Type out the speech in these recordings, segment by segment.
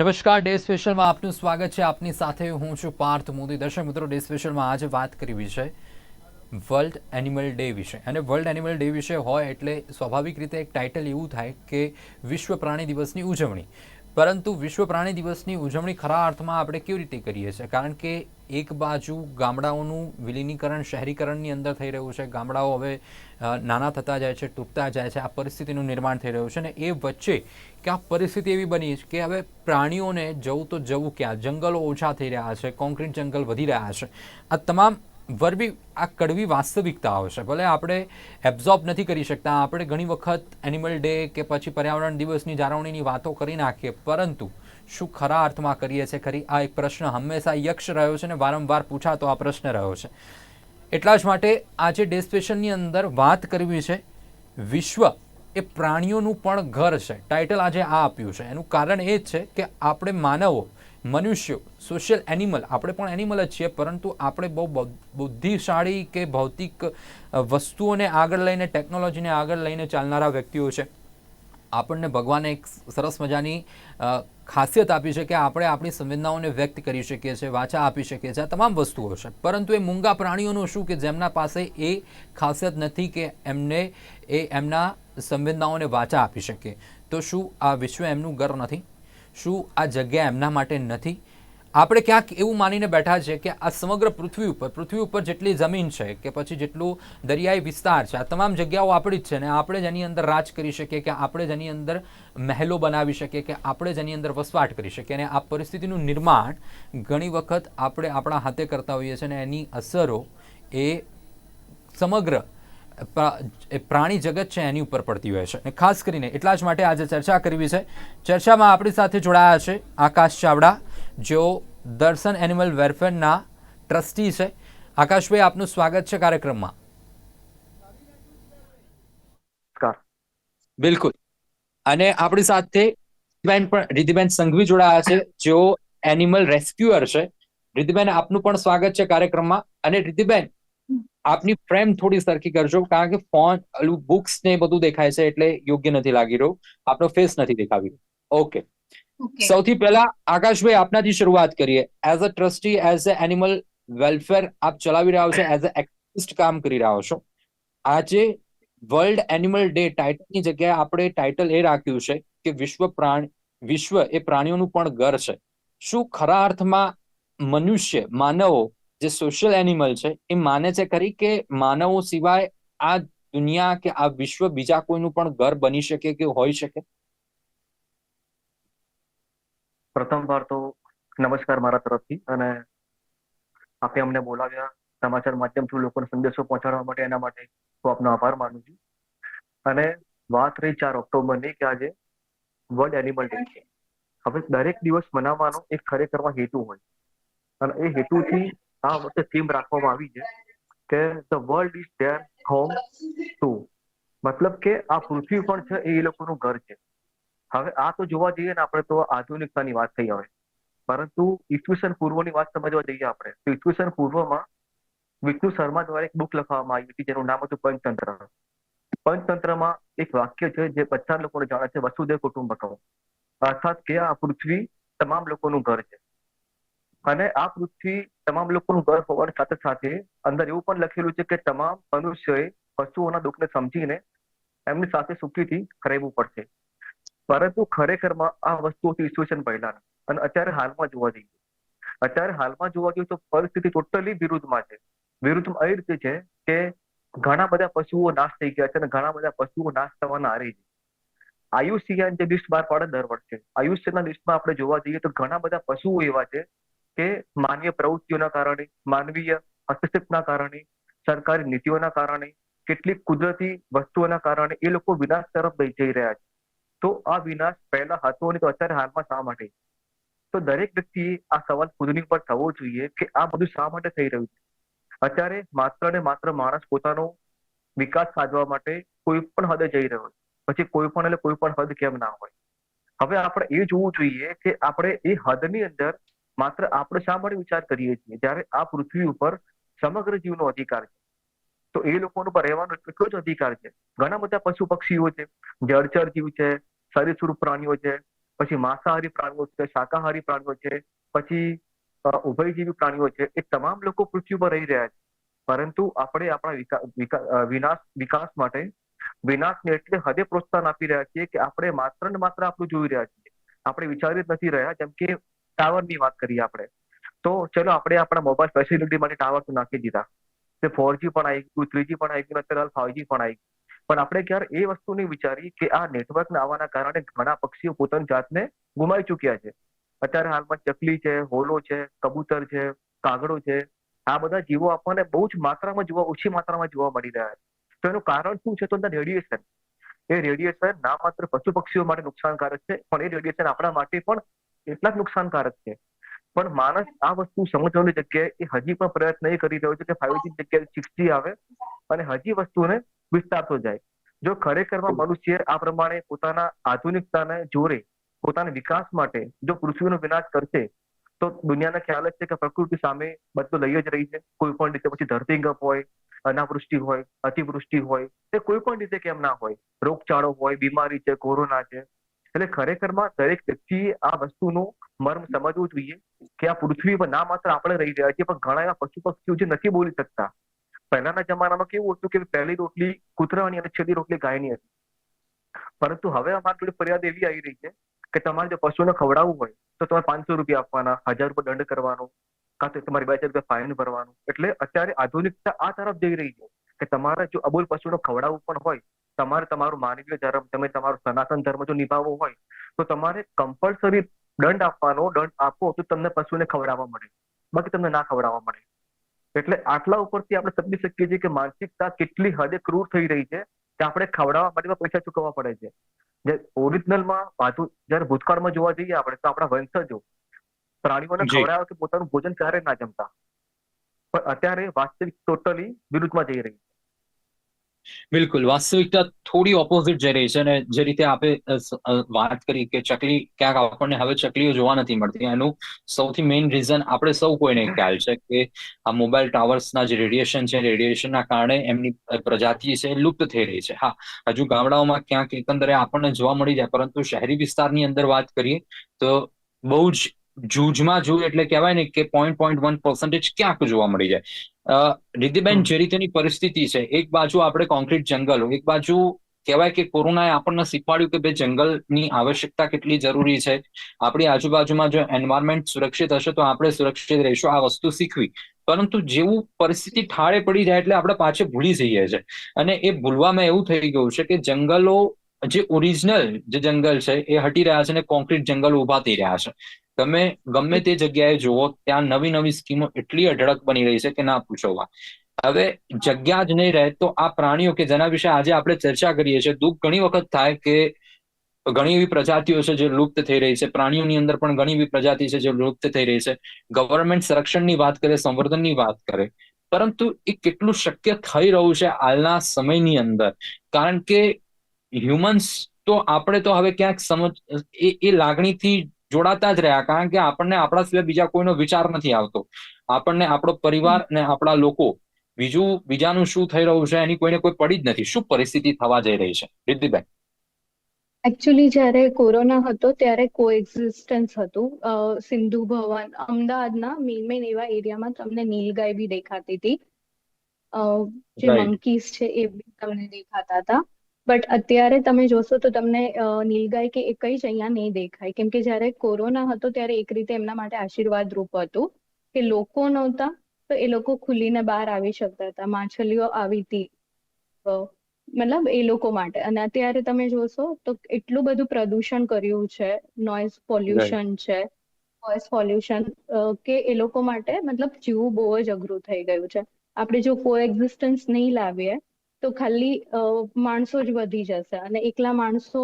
નમસ્કાર, ડે સ્પેશિયલમાં આપનું સ્વાગત છે. આપની સાથે હું છું પાર્થ મોદી. દર્શક મિત્રો, ડે સ્પેશિયલમાં આજે વાત કરવી છે વર્લ્ડ એનિમલ ડે વિશે. અને વર્લ્ડ એનિમલ ડે વિશે હોય એટલે સ્વાભાવિક રીતે એક ટાઇટલ એવું થાય કે વિશ્વ પ્રાણી દિવસની ઉજવણી. પરંતુ વિશ્વ પ્રાણી દિવસની ઉજવણી ખરા અર્થમાં આપણે કેવી રીતે કરીએ છીએ? કારણ કે એક બાજુ ગામડાઓનું વિલીનીકરણ, શહેરીકરણની અંદર થઈ રહ્યું છે. ગામડાઓ હવે નાના થતા જાય છે, તૂટતા જાય છે. આ પરિસ્થિતિનું નિર્માણ થઈ રહ્યું છે અને એ વચ્ચે કે આ પરિસ્થિતિ એવી બની છે કે હવે પ્રાણીઓને જવું તો જવું ક્યાં? જંગલો ઓછા થઈ રહ્યા છે કોન્ક્રીટ જંગલ વધી રહ્યા છે. આ તમામ વરબી આ કડવી વાસ્તવિકતા આવશે ભલે આપણે એબ્ઝોર્બ નથી કરી શકતા, આપણે ઘણી વખત એનિમલ ડે કે પછી પર્યાવરણ દિવસની જાળવણીની વાતો કરી નાખીએ, પરંતુ શું ખરા અર્થમાં કરીએ છીએ? ખરી? આ એક પ્રશ્ન હંમેશા યક્ષ રહ્યો છે ને વારંવાર પૂછાતો આ પ્રશ્ન રહ્યો છે. એટલા જ માટે આજે ડે સ્પેશલની અંદર વાત કરવી છે. વિશ્વ એ પ્રાણીઓનું પણ ઘર છે. ટાઇટલ આજે આ આપ્યું છે. એનું કારણ એ જ છે કે આપણે માનવો મનુષ્યો સોશિયલ એનિમલ આપણે પણ એનિમલ જ છીએ, પરંતુ આપણે બહુ બુદ્ધિશાળી કે ભૌતિક વસ્તુઓને આગળ લઈને ટેકનોલોજીને આગળ લઈને ચાલનારા વ્યક્તિઓ છે. આપણને ભગવાને એક સરસ મજાની ખાસિયત આપી છે કે આપણે આપણી સંવેદનાઓને વ્યક્ત કરી શકીએ છીએ, વાચા આપી શકીએ છીએ, આ તમામ વસ્તુઓ છે. પરંતુ એ મૂંગા પ્રાણીઓનું શું કે જેમના પાસે એ ખાસિયત નથી કે એમને, એ એમના સંવેદનાઓને વાચા આપી શકે તો શું આ વિશ્વ એમનું ગર્વ નથી? શું આ જગ્યા એમના માટે નથી? આપણે ક્યાંક એવું માનીને બેઠા છે કે આ સમગ્ર પૃથ્વી ઉપર પૃથ્વી ઉપર જેટલી જમીન છે કે પછી જેટલું દરિયાઈ વિસ્તાર છે, આ તમામ જગ્યાઓ આપણી જ છે ને આપણે જ એની અંદર રાજ કરી શકીએ કે આપણે જ એની અંદર મહેલો બનાવી શકીએ કે આપણે જ એની અંદર વસવાટ કરી શકીએ અને આ પરિસ્થિતિનું નિર્માણ ઘણી વખત આપણે આપણા હાથે કરતા હોઈએ છીએ અને એની અસરો એ સમગ્ર પ્રાણી જગત છે એની ઉપર પડતી હોય છે. અને ખાસ કરીને એટલા જ માટે આજે ચર્ચા કરવી છે. ચર્ચામાં આપણી સાથે જોડાયા છે આકાશ ચાવડા જેઓ દર્શન એનિમલ વેલફેરના ટ્રસ્ટી છે. આકાશભાઈ આપનું સ્વાગત છે કાર્યક્રમમાં. બિલકુલ. અને આપણી સાથે રિદ્ધિબેન પણ રિધિબેન સંઘવી જોડાયા છે જેઓ એનિમલ રેસ્ક્યુઅર છે. રિધિબેન આપનું પણ સ્વાગત છે કાર્યક્રમમાં. અને રિદ્ધિબેન આપની ફ્રેમ થોડી સરખી કરજો કારણ કે ફોન ઓલું બુક્સ ને બધું દેખાય છે એટલે યોગ્ય નથી લાગી રહ્યું. આપનો ફેસ નથી દેખાવી ઓકે ઓકે સૌથી પહેલા આકાશભાઈ આપનાથી શરૂઆત કરીએ. As a trustee as a animal welfare આપ ચલાવી રહ્યા છો એઝ અ એક્ટિવિસ્ટ કામ કરી રહ્યા છો. આજે વર્લ્ડ એનિમલ ડે ટાઇટલની જગ્યાએ આપણે ટાઇટલ એ રાખ્યું છે કે વિશ્વ પ્રાણ વિશ્વ એ પ્રાણીઓનું પણ ઘર છે. શું ખરા અર્થમાં મનુષ્ય માનવો જે સોશિયલ એનિમલ છે, એ માને છે ખરી કે માનવો સિવાય આ દુનિયા કે આ વિશ્વ બીજા કોઈનું પણ ઘર બની શકે કે હોઈ શકે? પ્રથમ વાર તો નમસ્કાર મારા તરફથી અને આપે અમને બોલાવ્યા સમાચાર માધ્યમ થ્રુ લોકોને સંદેશો પહોંચાડવા માટે, એના માટે હું આપનો આભાર માનું છું. અને વાત રહી ચાર ઓક્ટોબરની કે આજે વર્લ્ડ એનિમલ ડે છે. હવે દરેક દિવસ મનાવવાનો એક ખરેખરમાં હેતુ હોય. અને એ હેતુથી આ વખતે થીમ રાખવામાં આવી છે કે the world is their home too મતલબ કે આ પૃથ્વી પણ છે એ લોકોનું ઘર છે. હવે આ તો જોવા જઈએ ને આપણે તો આધુનિકતાની વાત થઈ આવે પરંતુ ઈસવીસન પૂર્વની વાત સમજવા જઈએ આપણે. તો ઈસવીસન પૂર્વમાં વિષ્ણુ શર્મા દ્વારા એક બુક લખવામાં આવી હતી જેનું નામ હતું પંચતંત્ર. પંચતંત્રમાં એક વાક્ય છે જે બધા લોકોને જાણે છે, વસુદેવ કુટુંબકમ. અર્થાત કે આ પૃથ્વી તમામ લોકોનું ઘર છે. અને આ પૃથ્વી તમામ લોકોનું ઘર હોવાની સાથે સાથે અંદર એવું પણ લખેલું છે કે તમામ મનુષ્યએ પશુઓના દુઃખને સમજીને એમની સાથે સુખીથી રહેવું પડશે. પરંતુ ખરેખરમાં આ વસ્તુઓથી ઈસવીસન પહેલા અને અત્યારે હાલમાં જોવા જઈએ. અત્યારે હાલમાં જોવા જઈએ તો પરિસ્થિતિ ટોટલી વિરુદ્ધમાં છે. વિરુદ્ધમાં એ રીતે છે કે ઘણા બધા પશુઓ નાશ થઈ ગયા છે અને ઘણા બધા પશુઓ નાશ થવાના આરે છે. આયુષ્યન જે લિસ્ટ બહાર પાડે દર વર્ષે. આયુષ્યના લિસ્ટમાં આપણે જોવા જઈએ તો ઘણા બધા પશુઓ એવા છે કે માનવીય પ્રવૃત્તિઓના કારણે, માનવીય હસ્તક્ષેપના કારણે, સરકારી નીતિઓના કારણે, કેટલીક કુદરતી વસ્તુઓના કારણે એ લોકો વિનાશ તરફ જઈ રહ્યા છે. તો આ વિનાશ પહેલા હતો અને અત્યારે હાલમાં શા માટે? તો દરેક વ્યક્તિએ આ સવાલ ખુદની પર થવો જોઈએ કે આ બધું શા માટે થઈ રહ્યું છે? અત્યારે માત્ર ને માત્ર માણસ પોતાનો વિકાસ સાધવા માટે કોઈ પણ હદે જઈ રહ્યો છે. પછી કોઈ પણ એટલે કોઈ પણ હદ કેમ ના હોય? હવે આપણે એ જોવું જોઈએ કે આપણે એ હદની અંદર માત્ર આપણે શા માટે વિચાર કરીએ છીએ? જ્યારે આ પૃથ્વી ઉપર સમગ્ર જીવનો અધિકાર છે. તો એ લોકોનો પર રહેવાનો એટલો જ અધિકાર છે. ઘણા બધા પશુ પક્ષીઓ છે. જળચર જીવ છે સરીસૃપ પ્રાણીઓ છે, પછી માંસાહારી પ્રાણીઓ છે, શાકાહારી પ્રાણીઓ છે, પછી ઉભયજીવી પ્રાણીઓ છે. એ તમામ લોકો પૃથ્વી પર રહી રહ્યા છે. પરંતુ આપણે આપણા વિનાશ, વિકાસ માટે વિનાશને એટલે હદે પ્રોત્સાહન આપી રહ્યા છીએ કે આપણે માત્ર ને માત્ર આપણું જોઈ રહ્યા છીએ. આપણે વિચારી નથી રહ્યા, જેમ કે ટાવરની વાત કરીએ આપણે. તો ચલો આપણે આપણા મોબાઈલ ફેસિલિટી માટે ટાવર તો નાખી દીધા. તે ફોરજી પણ આવી ગયું થ્રીજી પણ આવી ગયું, અત્યારે ફાઈવજી પણ આવી ગયું. પણ આપણે ક્યારે એ વસ્તુ નહીં વિચારી કે આ નેટવર્ક આવવાના કારણે ઘણા પક્ષીઓ પોતાની જાતને ગુમાવી ચૂક્યા છે. અત્યારે હાલમાં ચકલી છે, હોલો છે, કબૂતર છે, કાગડો છે. આ બધા જીવો આપણને બહુ જ માત્રામાં જોવા, ઓછી માત્રામાં જોવા મળી રહ્યા છે. તો એનું કારણ શું છે તો રેડિયેશન એ રેડિયેશન ના માત્ર પશુ પક્ષીઓ માટે નુકસાનકારક છે, પણ એ રેડિયેશન આપણા માટે પણ એટલા જ નુકસાનકારક છે. પણ માણસ આ વસ્તુ સમજવાની જગ્યાએ એ હજી પણ પ્રયત્ન એ કરી રહ્યો છે કે ફાઈવજી જગ્યાએ સિક્સજી આવે અને હજી વસ્તુને વિસ્તારતો જાય. જો ખરેખરમાં મનુષ્ય આ પ્રમાણે પોતાના આધુનિકતાને જોરે પોતાના વિકાસ માટે જો પૃથ્વીનો વિનાશ કરશે, તો દુનિયાને ખ્યાલ જ છે કે પ્રકૃતિ સામે બધું લઈ જ રહી છે. કોઈ પણ રીતે પછી ધરતીકંપ હોય, અનાવૃષ્ટિ હોય, અતિવૃષ્ટિ હોય, તે કોઈ પણ રીતે કેમ ના હોય. રોગચાળો હોય, બીમારી છે, કોરોના છે એટલે ખરેખરમાં દરેક વ્યક્તિએ આ વસ્તુનું મર્મ સમજવું જોઈએ કે આ પૃથ્વી પર ના માત્ર આપણે રહી રહ્યા છીએ, પણ ઘણા એવા પશુ પક્ષીઓ જે નથી બોલી શકતા. પહેલાના જમાનામાં કેવું હતું કે પહેલી રોટલી કૂતરાની અને છેલ્લી રોટલી ગાયની હતી. પરંતુ હવે અમારી જોડે ફરિયાદ એવી આવી રહી છે કે તમારે જો પશુને ખવડાવવું હોય, તો તમારે પાંચસો રૂપિયા આપવાના, હજાર રૂપિયા દંડ કરવાનો, કાં તો તમારે બે હજાર રૂપિયા ફાઇન ભરવાનું. એટલે અત્યારે આધુનિકતા આ તરફ જઈ રહી છે કે તમારે જો અબોલ પશુને ખવડાવવું પણ હોય તમારે તમારું માનવીય ધર્મ તમે તમારું સનાતન ધર્મ જો નિભાવવો હોય તો તમારે કમ્પલસરી દંડ આપવાનો દંડ આપો તો તમને પશુને ખવડાવવા મળે. બાકી તમને ના ખવડાવવા મળે. એટલે આટલા ઉપરથી આપણે સમજી શકીએ છીએ કે માનસિકતા કેટલી હદે ક્રૂર થઈ રહી છે કે આપણે ખવડાવવા માટે પૈસા ચૂકવવા પડે છે. જે ઓરિજિનલમાં પાછું જયારે ભૂતકાળમાં જોવા જઈએ આપણે તો આપણા વંશજો પ્રાણીઓને. ખવડાવે કે પોતાનું ભોજન ક્યારે ના જમતા. પણ અત્યારે વાસ્તવિક ટોટલી વિરુદ્ધમાં જઈ રહી છે. બિલકુલ. વાસ્તવિકતા થોડી ઓપોઝિટ જઈ રહી છે અને જે રીતે આપે અ, સ- અ, વાત કરી કે ચકલી ક્યાંક આપણને હવે ચકલીઓ જોવા નથી મળતી. એનું સૌથી મેઇન રીઝન આપણે સૌ કોઈને ખ્યાલ છે કે આ મોબાઈલ ટાવર્સના જે રેડિયેશન છે રેડિયેશનના કારણે એમની પ્રજાતિ છે લુપ્ત થઈ રહી છે. હા હજુ ગામડાઓમાં ક્યાંક એકંદરે આપણને જોવા મળી જાય પરંતુ શહેરી વિસ્તારની અંદર વાત કરીએ તો બહુ જ જૂજમાં જૂજ એટલે કહેવાય ને કે પોઈન્ટ પોઈન્ટ વન પર્સન્ટેજ ક્યાંક જોવા મળી જાય. અ, રિદ્ધિબેન જે રીતેની પરિસ્થિતિ છે. એક બાજુ આપણે કોન્ક્રીટ જંગલો એક બાજુ કહેવાય કે કોરોનાએ આપણને શીખવાડ્યું કે ભાઈ જંગલની આવશ્યકતા કેટલી જરૂરી છે. આપણી આજુબાજુમાં જો એન્વાયરમેન્ટ સુરક્ષિત હશે તો આપણે સુરક્ષિત રહીશું. આ વસ્તુ શીખવી. પરંતુ જેવું પરિસ્થિતિ ઠાળે પડી જાય એટલે આપણે પાછે ભૂલી જઈએ છે. અને એ ભૂલવામાં એવું થઈ ગયું છે કે જંગલો જે ઓરિજિનલ જે જંગલ છે એ હટી રહ્યા છે અને કોન્ક્રીટ જંગલો ઊભા થઈ રહ્યા છે. તમે ગમે તે જગ્યાએ જુઓ, ત્યાં નવી નવી સ્કીમો એટલી અઢળક બની રહી છે કે ના પૂછો હવે જગ્યા જ નહીં રહે તો આ પ્રાણીઓ કે જેના વિશે આજે આપણે ચર્ચા કરીએ છીએ, દુઃખ ઘણી વખત થાય કે ઘણી એવી પ્રજાતિઓ છે જે લુપ્ત થઈ રહી છે. પ્રાણીઓની અંદર પણ ઘણી એવી પ્રજાતિ છે જે લુપ્ત થઈ રહી છે. ગવર્મેન્ટ સંરક્ષણની વાત કરે, સંવર્ધનની વાત કરે. પરંતુ એ કેટલું શક્ય થઈ રહ્યું છે હાલના સમયની અંદર? કારણ કે હ્યુમન્સ તો આપણે તો હવે ક્યાંક સમજ, એ એ લાગણીથી જોડાતા જ રહ્યા. કારણ કે આપણને આપણા સિવાય બીજા કોઈનો વિચાર નથી આવતો. આપણને આપણો પરિવાર અને આપણા લોકો બીજું બીજાનું શું થઈ રહ્યું છે એની કોઈને કોઈ પડી જ નથી. શું પરિસ્થિતિ થવા જઈ રહી છે? રિદ્ધિબેન. એકચ્યુઅલી જ્યારે કોરોના હતો ત્યારે કોએક્ઝિસ્ટન્સ હતું. સિંધુ ભવન અમદાવાદના મેઇન મેઇન એવા એરિયામાં તમને નીલગાય બી દેખાતી હતી. જે મંકીસ છે એ બી તમને દેખાતા હતા. બટ અત્યારે તમે જોશો તો તમને નીલગાય કે એ કંઈ જ અહીંયા નહીં દેખાય. કેમ કે જ્યારે કોરોના હતો ત્યારે એક રીતે એમના માટે આશીર્વાદ રૂપ હતું કે લોકો નહોતા તો એ લોકો ખુલીને બહાર આવી શકતા હતા. માછલીઓ આવી હતી મતલબ એ લોકો માટે. અને અત્યારે તમે જોશો તો એટલું બધું પ્રદૂષણ કર્યું છે. નોઇઝ પોલ્યુશન છે. વોઇસ પોલ્યુશન કે એ લોકો માટે મતલબ જીવવું બહુ જ અઘરું થઈ ગયું છે. આપણે જો કોએક્ઝિસ્ટન્સ નહીં લાવીએ તો ખાલી માણસો જ વધી જશે અને એકલા માણસો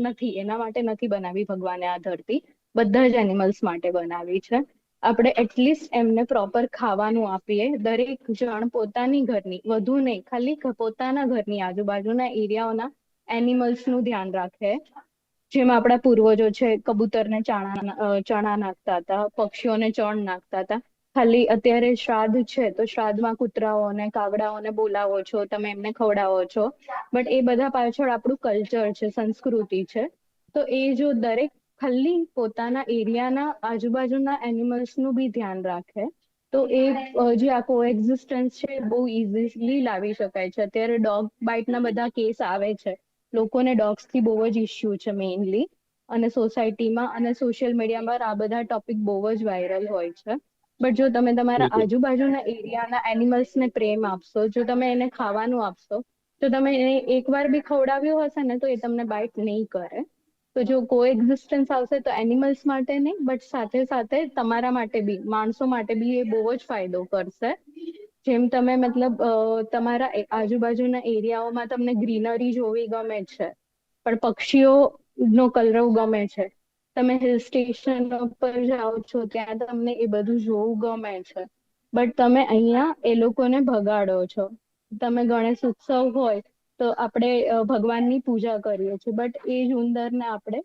નથી. એના માટે નથી બનાવી ભગવાને આ ધરતી. બધા જ એનિમલ્સ માટે બનાવી છે. આપણે એટલીસ્ટ એમને પ્રોપર ખાવાનું આપીએ. દરેક જણ પોતાની ઘરની, વધુ નહીં, ખાલી પોતાના ઘરની આજુબાજુના એરિયાઓના એનિમલ્સનું ધ્યાન રાખે. જેમ આપણા પૂર્વજો છે, કબૂતરને ચાણા ચણા નાખતા હતા, પક્ષીઓને ચણ નાખતા હતા. ખાલી અત્યારે શ્રાદ્ધ છે, તો શ્રાદ્ધમાં કૂતરાઓને, કાગડાઓને બોલાવો છો, તમે એમને ખવડાવો છો. બટ એ બધા પાછળ આપણું કલ્ચર છે, સંસ્કૃતિ છે. તો એ જો દરેક ખાલી પોતાના એરિયાના આજુબાજુના એનિમલ્સનું બી ધ્યાન રાખે, તો એ જે આ કોએક્ઝિસ્ટન્સ છે, એ બહુ ઇઝીલી લાવી શકાય છે. અત્યારે ડોગ બાઇટના બધા કેસ આવે છે. લોકોને ડોગ્સથી બહુ જ ઇસ્યુ છે મેઇનલી અને સોસાયટીમાં અને સોશિયલ મીડિયામાં આ બધા ટોપિક બહુ જ વાયરલ હોય છે. બટ જો તમે તમારા આજુબાજુના એરિયાના એનિમલ્સને પ્રેમ આપશો જો તમે એને ખાવાનું આપશો તો તમે એને એકવાર બી ખવડાવ્યું હશે ને તો એ તમને બાઇટ નહીં કરે. તો જો કોએક્ઝિસ્ટન્સ આવશે તો એનિમલ્સ માટે નહીં બટ સાથે સાથે તમારા માટે બી માણસો માટે બી એ બહુ જ ફાયદો કરશે. જેમ તમે મતલબ તમારા આજુબાજુના એરિયાઓમાં તમને ગ્રીનરી જોવી ગમે છે પણ પક્ષીઓ નો કલરવ ગમે છે તમે હિલ સ્ટેશન પર જાઓ છો ત્યાં તમને એ બધું જોવું ગમે છે. બટ તમે અહીંયા એ લોકોને ભગાડો છો. તમે ગણેશ ઉત્સવ હોય તો આપણે ભગવાનની પૂજા કરીએ છીએ. બટ એ જ ઉંદરને આપણે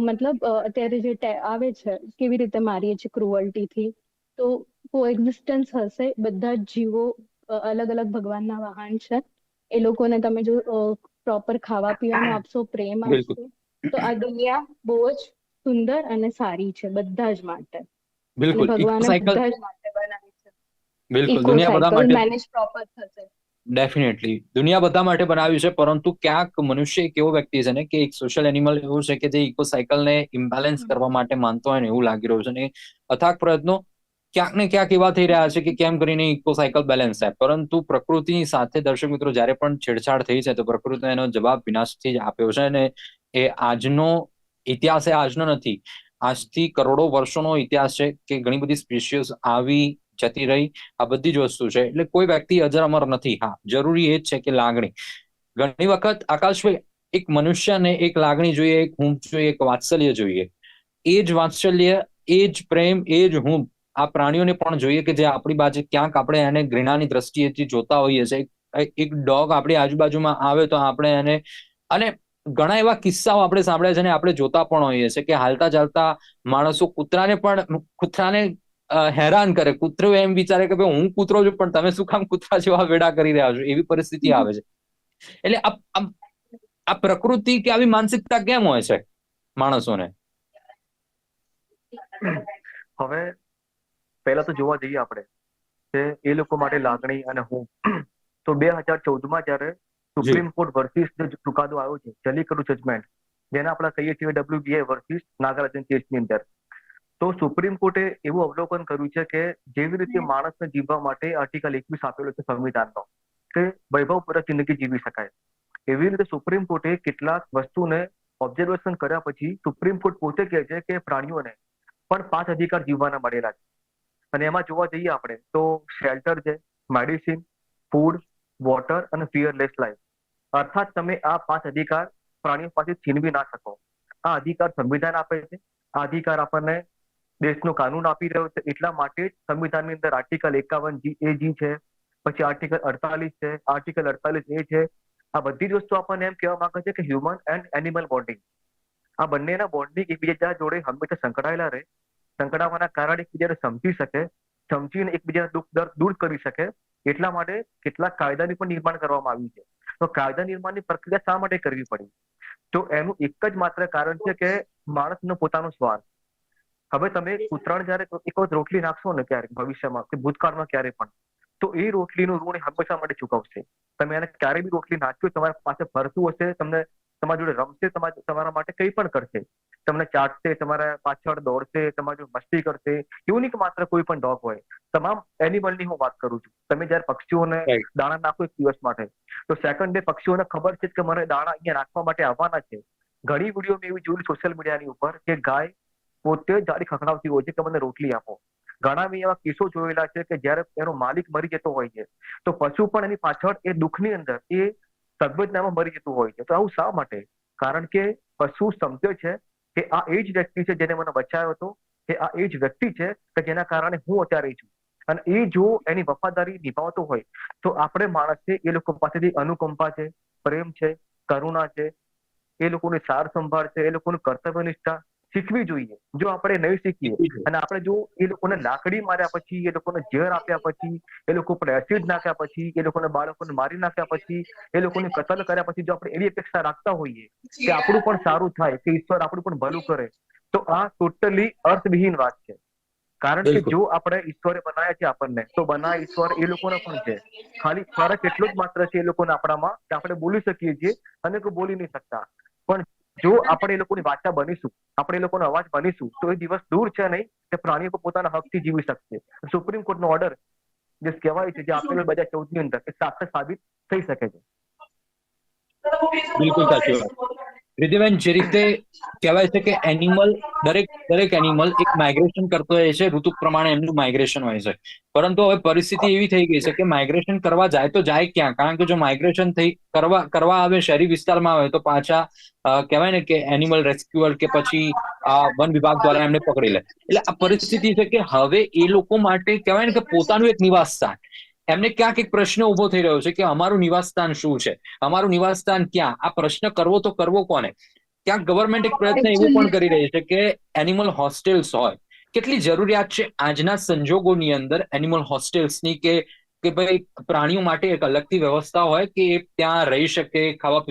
મતલબ અત્યારે જે આવે છે કેવી રીતે મારીએ છીએ ક્રુઅલ્ટીથી તો કોએક્ઝિસ્ટન્સ હશે. બધા જ જીવો અલગ અલગ ભગવાનના વાહન છે. એ લોકોને તમે જો પ્રોપર ખાવા પીવાનું આપશો પ્રેમ. આપશો તો આ દુનિયા બહુ જ સુંદર અને સારી છે બધા જ માટે. બિલકુલ સાયકલ બધા જ માટે બનાવી છે. બિલકુલ દુનિયા બધા માટે મેનેજ પ્રોપર થશે. ડેફિનેટલી દુનિયા બધા માટે બનાવ્યું છે પરંતુ ક્યાંક મનુષ્ય એક એવો વ્યક્તિ છે ને કે એક સોશિયલ એનિમલ એવું છે કે જે ઇકો સાયકલને ઇમ્બેલેન્સ કરવા માટે માનતો હોય ને એવું લાગી રહ્યું છે ને અથાક પ્રયત્નો ક્યાંક ને ક્યાંક એવા થઈ રહ્યા છે કે કેમ કરીને ઇકો સાયકલ બેલેન્સ થાય. પરંતુ પ્રકૃતિની સાથે દર્શક મિત્રો જ્યારે પણ છેડછાડ થઈ છે તો પ્રકૃતિ એનો જવાબ વિનાશથી જ આપ્યો છે અને એ આજનો ઇતિહાસ એ આજનો નથી. આજથી કરોડો વર્ષોનો ઇતિહાસ છે કે ઘણી બધી સ્પીશીઝ આવી જતી રહી. આ બધી જ વસ્તુ છે. એટલે કોઈ વ્યક્તિ અજર અમર નથી. હા, જરૂરી એ જ છે કે લાગણી. ઘણી વખત આકાશભાઈ એક મનુષ્યને એક લાગણી જોઈએ, એક હૂંફ જોઈએ, એક વાત્સલ્ય જોઈએ. એ જ વાત્સલ્ય, એ જ પ્રેમ, એ જ હૂંફ આ પ્રાણીઓને પણ જોઈએ કે જે આપણી બાજુ ક્યાંક આપણે એને ઘૃણાની દ્રષ્ટિએથી જોતા હોઈએ છીએ. એક ડોગ આપણી આજુબાજુમાં આવે તો આપણે એને, અને ઘણા એવા કિસ્સાઓ આપણે સાંભળ્યા છે અને આપણે જોતા પણ હોઈએ છીએ કે હાલતા ચાલતા માણસો કૂતરાને પણ, કૂતરાને હેરાન કરે. કૂતરો એમ વિચારે કે ભાઈ હું કૂતરો છું, પણ તમે શું કામ કૂતરા જેવા વેડા કરી રહ્યા છો? એવી પરિસ્થિતિ આવે છે. એટલે આ પ્રકૃતિ કે આવી માનસિકતા કેમ હોય છે માણસોને? હવે પહેલા તો જોવા જઈએ આપણે કે એ લોકો માટે લાગણી અને હું. તો બે હજાર ચૌદમાં જ્યારે સુપ્રીમ કોર્ટ વર્સિસ જે ચુકાદો આવ્યો છે. જલીકડુ જજમેન્ટ જેને આપણે કહીએ છીએ ડબ્લ્યુબીએ વર્સિસ નાગરાજન કેસની અંદર. તો સુપ્રીમ કોર્ટે એવું અવલોકન કર્યું છે કે જેવી રીતે માણસને જીવવા માટે આર્ટિકલ એકવીસ આપેલો છે સંવિધાનનો કે વૈભવપૂર્વક જિંદગી જીવી શકાય. એવી રીતે સુપ્રીમ કોર્ટે કેટલાક વસ્તુને ઓબ્ઝર્વેશન કર્યા પછી સુપ્રીમ કોર્ટ પોતે કહે છે કે પ્રાણીઓને પણ પાંચ અધિકાર જીવવાના મળેલા છે. અને એમાં જોવા જઈએ આપણે તો શેલ્ટર છે મેડિસિન ફૂડ વોટર અને ફિયરલેસ લાઈફ અર્થાત તમે આ પાંચ અધિકાર પ્રાણીઓ પાસે છીનવી ના શકો. આ અધિકાર સંવિધાન આપે છે. આ અધિકાર આપણને દેશનો કાનૂન આપી રહ્યો છે. એટલા માટે જ સંવિધાનની અંદર આર્ટિકલ એકાવન જી એ જી છે, પછી આર્ટિકલ અડતાલીસ છે. આર્ટિકલ અડતાલીસ એ છે. આ બધી જ વસ્તુ આપણને એમ કહેવા માંગે છે કે હ્યુમન એન્ડ એનિમલ બોન્ડિંગ આ બંનેના બોન્ડિંગ એકબીજા જોડે હંમેશા સંકળાયેલા રહે. સંકળાવાના કારણે એકબીજાને સમજી શકે, સમજીને એકબીજાના દુઃખ દર્દ દૂર કરી શકે. એટલા માટે કેટલાક કાયદાની પણ નિર્માણ કરવામાં આવી છે. તો કાયદા નિર્માણની પ્રક્રિયા શા માટે કરવી પડી? તો એનું એક જ માત્ર કારણ છે કે માણસનો પોતાનો સ્વાર્થ. હવે તમે ઉત્તરાયણ જયારે એક વખત રોટલી નાખશો ને ક્યારેક ભવિષ્યમાં, કે ભૂતકાળમાં ક્યારે પણ, તો એ રોટલીનું ઋણ હંમેશા માટે ચૂકવશે. તમે એને ક્યારે બી રોટલી નાખ્યો તમારા પાસે ફરતું હશે, તમને તમારી જોડે રમશે, તમારા માટે કંઈ પણ કરશે. તમને ચાટશે તમારા પાછળ દોડશે તમારી મસ્તી કરશે એવું નહીં કે માત્ર કોઈ પણ ડોગ હોય. તમામ એનિમલની હું વાત કરું છું. તમે જયારે પક્ષીઓને દાણા નાખો એક દિવસ માટે તો સેકન્ડ ડે પક્ષીઓને ખબર છે કે મારે દાણા અહીંયા નાખવા માટે આવવાના છે. ઘણી વીડિયો મેં એવી જોયું સોશિયલ મીડિયાની ઉપર કે ગાય પોતે જાડી ખખડાવતી હોય છે કે મને રોટલી આપો. ઘણા મેં એવા કેસો જોયેલા છે કે જ્યારે એનો માલિક મરી જતો હોય છે તો પશુ પણ એની પાછળ એ દુઃખની અંદર એ સંવેદનામાં મરી જતું હોય છે. તો આવું શા માટે? કારણ કે પશુ સમજે છે કે આ એ જ વ્યક્તિ છે જેને મને બચાવ્યો હતો, કે આ એ જ વ્યક્તિ છે કે જેના કારણે હું અત્યારે છું. અને એ જો એની વફાદારી નિભાવતો હોય, તો આપણે માણસે એ લોકો પાસેથી અનુકંપા છે, પ્રેમ છે, કરુણા છે, એ લોકોની સાર સંભાળ છે, એ લોકોનું કર્તવ્ય નિષ્ઠા શીખવી જોઈએ જો આપણે નહીં શીખીએ અને આપણે જો એ લોકોને લાકડી માર્યા પછી એ લોકોને ઝેર આપ્યા પછી એ લોકો પર એસિડ નાખ્યા પછી એ લોકોને બાળકોને મારી નાખ્યા પછી એ લોકોને કતલ કર્યા પછી જો આપણે એવી અપેક્ષા રાખતા હોઈએ કે આપણું પણ સારું થાય કે ઈશ્વર આપણું પણ ભલું કરે તો આ ટોટલી અર્થવિહીન વાત છે. કારણ કે જો આપણે ઈશ્વરે બનાવ્યા છે આપણને તો બનાવ ઈશ્વર એ લોકોને પણ છે. ખાલી ફરક એટલો જ માત્ર છે એ લોકોને આપણામાં કે આપણે બોલી શકીએ છીએ અને કોઈ બોલી નહીં શકતા. પણ જો આપણે એ લોકોની વાચા બનીશું, આપણે એ લોકોનો અવાજ બનીશું, તો એ દિવસ દૂર છે નહીં કે પ્રાણીઓ પોતાના હકથી જીવી શકશે. સુપ્રીમ કોર્ટનો ઓર્ડર જે કહેવાય છે, જે આપેલો બે ચૌદની અંદર, એ સાબિત થઈ શકે છે. બિલકુલ સાચી વાત. રિદ્ધિબેન જે રીતે કહેવાય છે કે એનિમલ દરેક દરેક એનિમલ એક માઇગ્રેશન કરતો હોય છે ઋતુ પ્રમાણે એમનું માઇગ્રેશન હોય છે. પરંતુ હવે પરિસ્થિતિ એવી થઈ ગઈ છે કે માઇગ્રેશન કરવા જાય તો જાય ક્યાં? કારણ કે જો માઇગ્રેશન થઈ, કરવા કરવા આવે, શહેરી વિસ્તારમાં આવે તો પાછા કહેવાય ને કે એનિમલ રેસ્ક્યુઅર કે પછી વન વિભાગ દ્વારા એમને પકડી લે. એટલે આ પરિસ્થિતિ છે કે હવે એ લોકો માટે કહેવાય ને કે પોતાનું એક નિવાસ સ્થાન. એમને ક્યાંક એક પ્રશ્ન ઊભો થઈ રહ્યો છે કે અમારું નિવાસસ્થાન શું છે? અમારું નિવાસસ્થાન ક્યાં? આ પ્રશ્ન કરવો તો કરવો કોને? ક્યાંક ગવર્મેન્ટ એક પ્રયત્ન એવો પણ કરી રહી છે કે એનિમલ હોસ્ટેલ્સ હોય. કેટલી જરૂરિયાત છે આજના સંજોગોની અંદર એનિમલ હોસ્ટેલ્સની કે કે ભાઈ પ્રાણીઓ માટે એક અલગથી વ્યવસ્થા હોય કે ત્યાં રહી શકે, ખાવા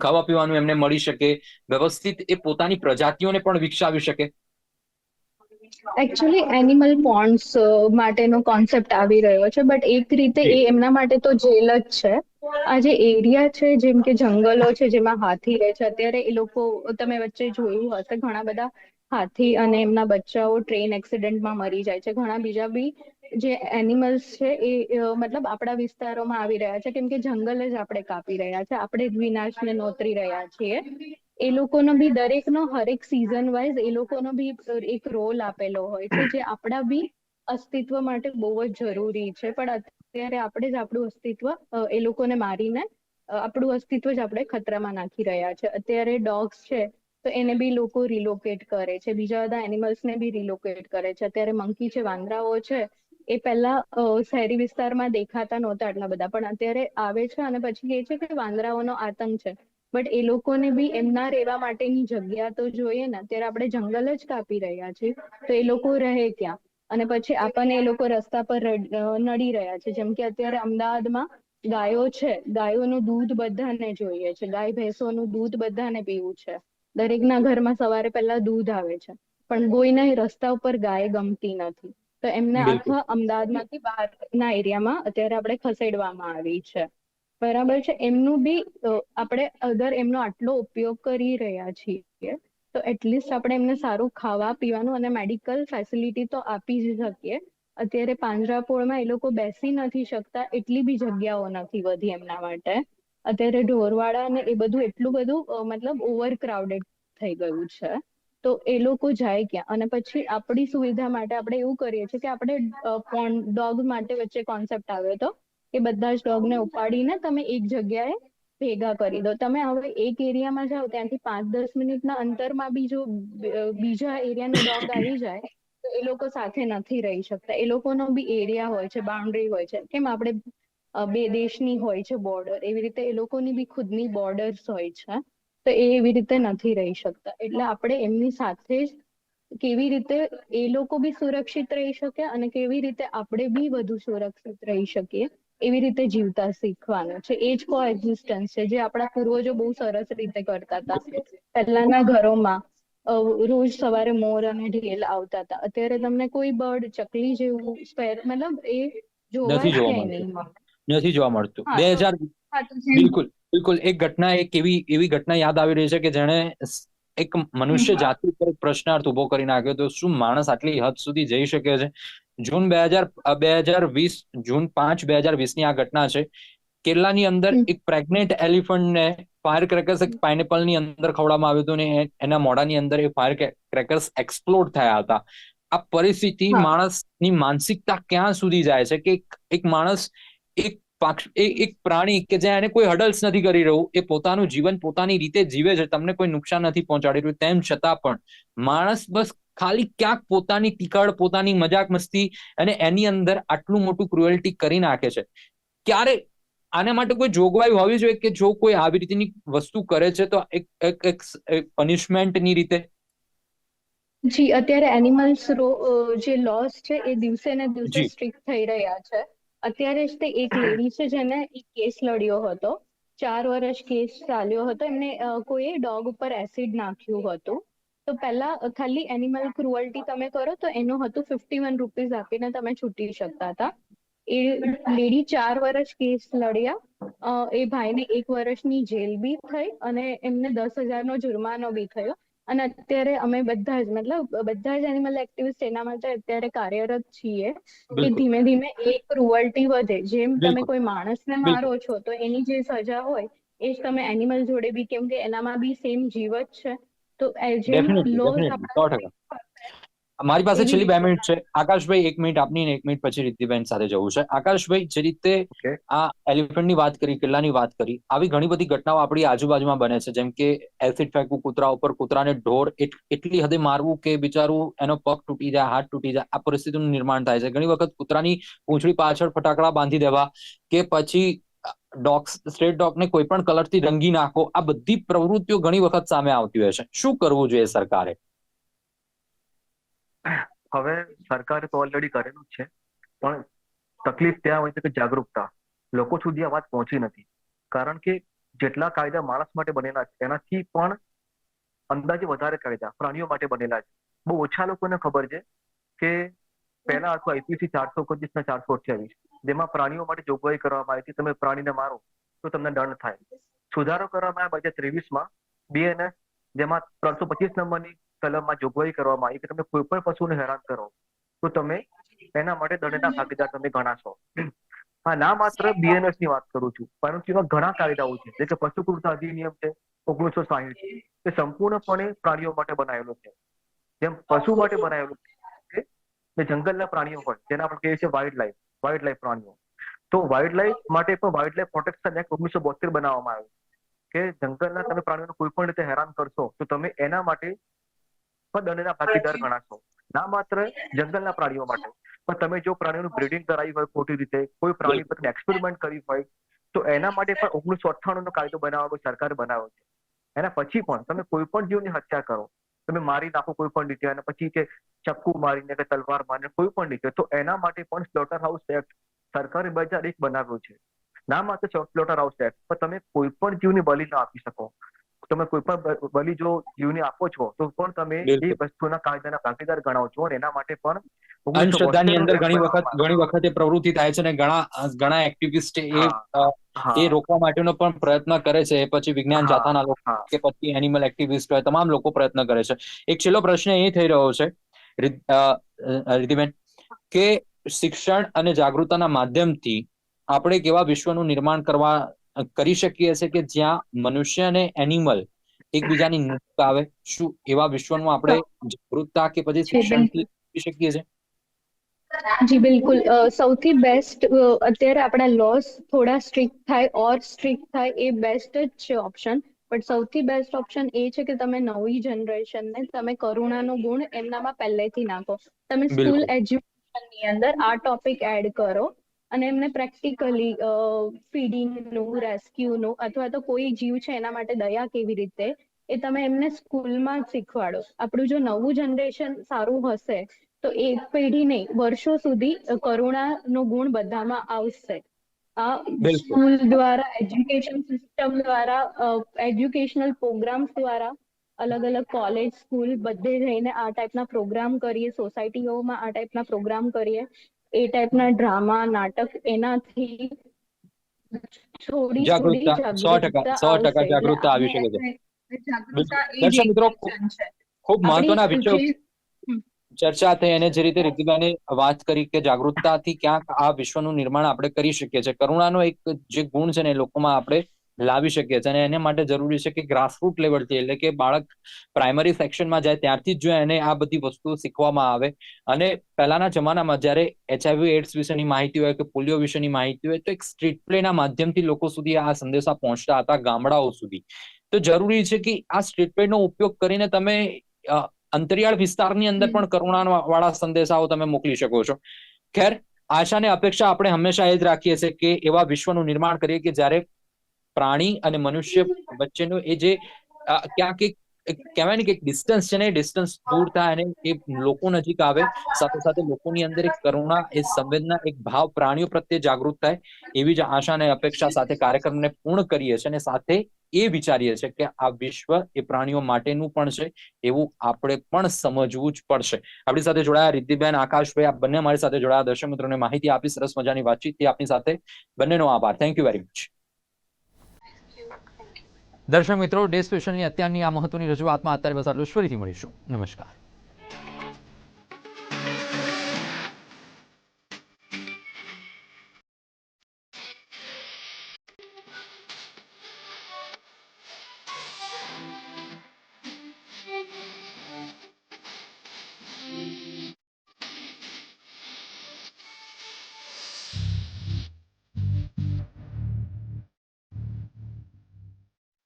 ખાવા પીવાનું એમને મળી શકે, વ્યવસ્થિત એ પોતાની પ્રજાતિઓને પણ વિકસાવી શકે? એકચ્યુઅલી એનિમલ પોન્ડ્સ માટેનો કોન્સેપ્ટ આવી રહ્યો છે બટ એક રીતે એ એમના માટે તો જેલ જ છે. આ જે એરિયા છે જેમ કે જંગલો છે જેમાં હાથી રહે છે અત્યારે એ લોકો તમે વચ્ચે જોયું હશે ઘણા બધા હાથી અને એમના બચ્ચાઓ ટ્રેન એક્સિડન્ટમાં મરી જાય છે. ઘણા બીજા બી જે એનિમલ્સ છે એ મતલબ આપણા વિસ્તારોમાં આવી રહ્યા છે. કેમ કે જંગલ જ આપણે કાપી રહ્યા છે. આપણે જ વિનાશને નોતરી રહ્યા છીએ. એ લોકોનો બી દરેકનો હરેક સિઝન વાઇઝ એ લોકોનો બી એક રોલ આપેલો હોય છે, જે આપણા બી અસ્તિત્વ માટે બહુ જ જરૂરી છે. પણ અત્યારે આપણે જ આપણું અસ્તિત્વ એ લોકોને મારીને આપણું અસ્તિત્વ જ આપણે ખતરામાં નાખી રહ્યા છે. અત્યારે ડોગ્સ છે, તો એને બી લોકો રિલોકેટ કરે છે. બીજા બધા એનિમલ્સને બી રિલોકેટ કરે છે. અત્યારે મંકી છે, વાંદરાઓ છે, એ પહેલા શહેરી વિસ્તારમાં દેખાતા નહોતા આટલા બધા. પણ અત્યારે આવે છે અને પછી કહે છે કે વાંદરાઓનો આતંક છે. બટ એ લોકોને બી એમના રહેવા માટેની જગ્યા તો જોઈએ ને અત્યારે આપણે જંગલ જ કાપી રહ્યા છીએ તો એ લોકો રહે ક્યાં? અને પછી આપણને એ લોકો રસ્તા પર નડી રહ્યા છે જેમ કે અત્યારે અમદાવાદમાં ગાયો છે ગાયોનું દૂધ બધાને જોઈએ છે ગાય ભેંસોનું દૂધ બધાને પીવું છે. દરેકના ઘરમાં સવારે પહેલા દૂધ આવે છે પણ કોઈને રસ્તા ઉપર ગાય ગમતી નથી. તો એમને આખા અમદાવાદમાંથી બહારના એરિયામાં અત્યારે આપણે ખસેડવામાં આવી છે. બરાબર છે. એમનું બી આપણે અગર એમનો આટલો ઉપયોગ કરી રહ્યા છીએ, તો એટલીસ્ટ આપણે એમને સારું ખાવા પીવાનું અને મેડિકલ ફેસિલિટી તો આપી જ શકીએ. અત્યારે પાંજરાપોળમાં એ લોકો બેસી નથી શકતા, એટલી બી જગ્યાઓ નથી વધી એમના માટે. અત્યારે ઢોરવાડા અને એ બધું એટલું બધું મતલબ ઓવર ક્રાઉડેડ થઈ ગયું છે. તો એ લોકો જાય ક્યાં? અને પછી આપણી સુવિધા માટે આપણે એવું કરીએ છીએ કે આપણે ડોગ માટે વચ્ચે કોન્સેપ્ટ આવ્યો હતો કે બધા જ ડોગને ઉપાડીને તમે એક જગ્યાએ ભેગા કરી દો. તમે હવે એક એરિયામાં જાઓ, ત્યાંથી પાંચ દસ મિનિટના અંતરમાં બી જો બીજા એરિયાનો ડોગ આવી જાય, તો એ લોકો સાથે નથી રહી શકતા. એ લોકોનો બી એરિયા હોય છે, બાઉન્ડ્રી હોય છે. કેમ આપણે બે દેશની હોય છે બોર્ડર, એવી રીતે એ લોકોની બી ખુદની બોર્ડર્સ હોય છે, તો એ એવી રીતે નથી રહી શકતા. એટલે આપણે એમની સાથે જ કેવી રીતે એ લોકો બી સુરક્ષિત રહી શકે અને કેવી રીતે આપણે બી વધુ સુરક્ષિત રહી શકીએ એવી રીતે જીવતા શીખવાનું છે. એ જ કો એક્ઝિસ્ટન્સ છે. જે આપણા પૂર્વજો બહુ સરસ રીતે કરતા હતા. પહેલાના ઘરોમાં રોજ સવારે મોર અને ઢેલ આવતા હતા. અત્યારે તમને કોઈ બર્ડ ચકલી જેવું સ્પેર મતલબ એ જોવા નથી જોવા મળતું. નહીં મળે નથી જોવા મળતું. બે હજાર બિલકુલ બિલકુલ. એક ઘટના એક એવી એવી ઘટના યાદ આવી રહી છે કે જેણે એક મનુષ્ય. જાતિ ઉપર પ્રશ્નાર્થ ઊભો કરી નાખ્યો તો શું માણસ આટલી હદ સુધી જઈ શકે છે? જૂન બે હજાર બે હજાર વીસ જૂન પાંચ બે હજાર વીસની આ ઘટના છે. કેરલાની અંદર એક પ્રેગ્નેન્ટ એલિફન્ટને ફાયર ક્રેકર્સ એક પાઇનેપલની અંદર ખવડાવવામાં આવ્યું હતું ને એના મોઢાની અંદર એ ફાયર ક્રેકર્સ એક્સપ્લોડ થયા હતા. આ પરિસ્થિતિ માણસની માનસિકતા ક્યાં સુધી જાય છે કે એક- માણસ એક એક પ્રાણી કે જ્યાં એને કોઈ હડલ્સ નથી કરી રહ્યું એ પોતાનું જીવન પોતાની રીતે જીવે છે તમને કોઈ નુકસાન નથી પહોંચાડી રહ્યું તેમ છતાં પણ માણસ બસ ખાલી ક્યાંક પોતાની ટીકડ પોતાની મજાક મસ્તી અને એની અંદર આટલું મોટું ક્રુએલ્ટી કરી નાખે છે. ક્યારે આના માટે કોઈ જોગવાઈ હોવી જોઈએ કે જો કોઈ આવી રીતની વસ્તુ કરે છે તો એક એક પનિશમેન્ટની રીતે? જી અત્યારે એનિમલ્સ રો જે લોસ છે એ દિવસે ને દિવસે. સ્ટ્રિક્ટ થઈ રહ્યા છે. અત્યારે જ તે એક લેડી છે જેને એક કેસ લડ્યો હતો. ચાર વર્ષ કેસ ચાલ્યો હતો. એમને કોઈએ ડોગ ઉપર એસિડ નાખ્યું હતું. તો પહેલા ખાલી એનિમલ ક્રુઅલ્ટી તમે કરો તો એનું હતું ફિફ્ટી વન રૂપીઝ આપીને તમે છૂટી શકતા હતા. એ લેડી ચાર વર્ષ કેસ લડ્યા. એ ભાઈને એક વર્ષની જેલ બી થઈ અને એમને દસ હજારનો જુર્માનો બી થયો. અને અત્યારે અમે બધા જ મતલબ બધા જ એનિમલ એક્ટિવિસ્ટ એના માટે અત્યારે કાર્યરત છીએ કે ધીમે ધીમે એ ક્રુઅલ્ટી વધે. જેમ તમે કોઈ માણસને મારો છો તો એની જે સજા હોય એ જ તમે એનિમલ જોડે બી કેમ કે એનામાં બી સેમ જીવ જ છે. તો. મારી પાસે છેલ્લી બે મિનિટ છે આકાશભાઈ એક મિનિટ આપની ને એક મિનિટ પછી રિદ્ધિબેન સાથે જવું છે આકાશભાઈ જે રીતે. આ એલિફન્ટની વાત કરી કિલ્લાની વાત કરી આવી ઘણી બધી ઘટનાઓ આપણી આજુબાજુમાં બને છે જેમ કે એસિડ ફેંકવું કૂતરા ઉપર કૂતરાને ઢોર એટ- એટલી હદે મારવું કે બિચારું એનો પગ તૂટી જાય હાથ તૂટી જાય આ પરિસ્થિતિનું નિર્માણ થાય છે ઘણી વખત કૂતરાની પૂંછડી પાછળ ફટાકડા બાંધી દેવા કે પછી ડોગ્સ સ્ટ્રેટ ડોગને કોઈ પણ કલરથી રંગી નાખો, આ બધી પ્રવૃત્તિઓ ઘણી વખત સામે આવતી હોય છે. શું કરવું જોઈએ સરકારે? હવે સરકારે તો ઓલરેડી કરેલું જ છે, પણ તકલીફ ત્યાં હોય છે કે જાગૃતતા લોકો સુધી આ વાત પહોંચી નથી. કારણ કે જેટલા કાયદા માણસ માટે બનેલા છે, એનાથી પણ અંદાજે વધારે કાયદા પ્રાણીઓ માટે બનેલા છે. બહુ ઓછા લોકોને ખબર છે કે પહેલા હતું આઈપીસી ચારસો ઓગણત્રીસ ના ચારસો અઠ્યાવીસ જેમાં પ્રાણીઓ માટે જોગવાઈ કરવામાં આવી હતી. તમે પ્રાણીને મારો, તો તમને દંડ થાય. સુધારો કરવામાં આવ્યા બે હજાર ત્રેવીસમાં બીએનએસ જેમાં ત્રણસો પચીસ નંબરની કલમમાં જોગવાઈ કરવામાં આવી કે તમે કોઈ પણ પશુને હેરાન કરો, તો તમે એના માટે દંડના ભાગીદાર તમે ગણાશો. હા, ના માત્ર બીએનએસની વાત કરું છું, પરંતુ એમાં ઘણા કાયદાઓ છે. જે કે પશુ કૃતા અધિનિયમ છે, ઓગણીસો સાહીઠ એ સંપૂર્ણપણે પ્રાણીઓ માટે બનાવેલો છે. જેમ પશુ માટે બનાવેલો છે જંગલના પ્રાણીઓ હોય, જેના આપણે કહીએ છીએ વાઇલ્ડ લાઈફ વાઇલ્ડ લાઈફ પ્રાણીઓ. તો વાઇલ્ડ લાઈફ માટે પણ વાઇલ્ડ લાઈફ પ્રોટેક્શન એક્ટ ઓગણીસો બોતેર બનાવવામાં આવ્યું કે જંગલના તમે પ્રાણીઓને કોઈ પણ રીતે હેરાન કરશો તો તમે એના માટે પણ દંડના ભાગીદાર ગણાશો. ના માત્ર જંગલના પ્રાણીઓ માટે પણ તમે જો પ્રાણીઓનું બ્રીડિંગ કરાવી હોય ખોટી રીતે કોઈ પ્રાણી પર એક્સપેરિમેન્ટ કરી હોય તો એના માટે પણ ઓગણીસો અઠ્ઠાણું નો કાયદો બનાવવાનો સરકારે બનાવ્યો છે. એના પછી પણ તમે કોઈ પણ જીવની હત્યા કરો તમે મારી નાખો કોઈ પણ રીતે અને પછી કે ચક્કુ મારીને કે તલવાર મારીને કોઈ પણ રીતે તો એના માટે પણ સ્લોટર હાઉસ એક્ટ સરકારે બે હજાર એક બનાવ્યો છે. ના માત્ર સ્લોટર હાઉસ એક્ટ પણ તમે કોઈ પણ જીવની બલિ ના આપી શકો. તમે કોઈ પણ બલિ જો જીવને આપો છો તો પણ તમે એ. વસ્તુના કાયદાના ભાગીદાર ગણાવ છો અને એના માટે પણ 1972 અંધશ્રદ્ધાની અંદર નો ઘણી વખત ઘણી વખત એ પ્રવૃત્તિ થાય છે અને ઘણા ઘણા એક્ટિવિસ્ટ એ એ રોકવા માટેનો પણ પ્રયત્ન કરે છે. પછી વિજ્ઞાન જાતાના લોકો કે પછી એનિમલ એક્ટિવિસ્ટ હોય તમામ લોકો પ્રયત્ન કરે છે. એક છેલ્લો પ્રશ્ન એ થઈ રહ્યો છે રિદ્ધિબેન કે શિક્ષણ અને જાગૃતતાના માધ્યમથી આપણે કેવા વિશ્વનું નિર્માણ કરવા કરી શકીએ છીએ કે જ્યાં મનુષ્ય અને એનિમલ એકબીજાની નજીક આવે? શું એવા વિશ્વનું આપણે જાગૃતતા કે પછી શિક્ષણ શકીએ છીએ જી બિલકુલ. સૌથી બેસ્ટ અત્યારે આપણા લોસ થોડા સ્ટ્રિક્ટ થાય ઓર સ્ટ્રિક્ટ થાય એ બેસ્ટ જ છે ઓપ્શન પણ સૌથી બેસ્ટ ઓપ્શન એ છે કે તમે નવી જનરેશનને તમે કરુણાનો ગુણ એમનામાં પહેલેથી નાખો. તમે સ્કૂલ એજ્યુકેશનની અંદર આ ટોપિક એડ કરો અને એમને પ્રેક્ટિકલી ફીડિંગનું રેસ્ક્યુનું અથવા તો કોઈ જીવ છે એના માટે દયા કેવી રીતે એ તમે એમને સ્કૂલમાં શીખવાડો. આપણું જો નવું જનરેશન સારું હશે તો એક પેઢી નહીં વર્ષો સુધી કરુણા કરુણાનો ગુણ બધામાં આવશે. આ સ્કૂલ દ્વારા એજ્યુકેશન સિસ્ટમ દ્વારા એજ્યુકેશનલ પ્રોગ્રામ્સ દ્વારા અલગ અલગ કોલેજ સ્કૂલ બધે જઈને આ ટાઈપના પ્રોગ્રામ કરીએ સોસાયટીઓમાં આ ટાઈપના પ્રોગ્રામ કરીએ. એ ટાઈપના ડ્રામા નાટક એનાથી થોડી થોડી જાગૃતતા સો ટકા સો ટકા જાગૃતતા આવી શકે છે. જાગૃતતા એ દર્શક મિત્રો, ખૂબ મહત્વના જે- ચર્ચા થઈ અને જે રીતે રિદ્ધિબાને વાત કરી કે જાગૃતતાથી ક્યાંક આ વિશ્વનું નિર્માણ આપણે કરી શકીએ છીએ. કરુણાનો એક જે ગુણ છે ને લોકોમાં આપણે લાવી શકીએ છીએ અને એને માટે જરૂરી છે કે ગ્રાસરૂટ લેવલથી એટલે કે બાળક પ્રાઇમરી સેક્શનમાં જાય ત્યારથી જ જો એને આ બધી વસ્તુઓ શીખવામાં આવે. અને પહેલાના જમાનામાં જ્યારે એચઆઈવી એડ્સ વિશેની માહિતી હોય કે પોલિયો વિશેની માહિતી હોય તો એક સ્ટ્રીટ પ્લેના માધ્યમથી લોકો સુધી આ સંદેશા પહોંચતા હતા ગામડાઓ સુધી. તો જરૂરી છે કે આ સ્ટ્રીટ પ્લેનો ઉપયોગ કરીને તમે અંતરિયાળ વિસ્તારની અંદર પણ કરુણા વાળા સંદેશાઓ તમે મોકલી શકો છો. ખેર આશાને અપેક્ષા આપણે હંમેશા એ જ રાખીએ છીએ કે એવા વિશ્વનું નિર્માણ કરીએ કે જ્યારે પ્રાણી અને મનુષ્ય વચ્ચેનું એ જે ક્યાંક એક કહેવાય ને કે ડિસ્ટન્સ છે ને ડિસ્ટન્સ દૂર થાય અને એ લોકો નજીક આવે. સાથે સાથે લોકોની અંદર એક કરુણા એ સંવેદના એક ભાવ પ્રાણીઓ પ્રત્યે જાગૃત થાય. એવી જ આશા અને અપેક્ષા સાથે કાર્યક્રમને પૂર્ણ કરીએ છીએ અને સાથે એ વિચારીએ છીએ કે આ વિશ્વ એ પ્રાણીઓ માટેનું પણ છે, એવું આપણે પણ સમજવું જ પડશે. આપણી સાથે જોડાયા રિદ્ધિબેન આકાશભાઈ આ બંને મારી સાથે જોડાયા. દર્શક મિત્રોને માહિતી આપી, સરસ મજાની વાતચીત આપની સાથે બંનેનો આભાર. થેન્ક યુ વેરી મચ દર્શક મિત્રો, ડે સ્પેશલની અત્યારની આ મહત્વની રજૂઆતમાં અત્યારે બસ આટલું ફરીથી મળીશું. નમસ્કાર.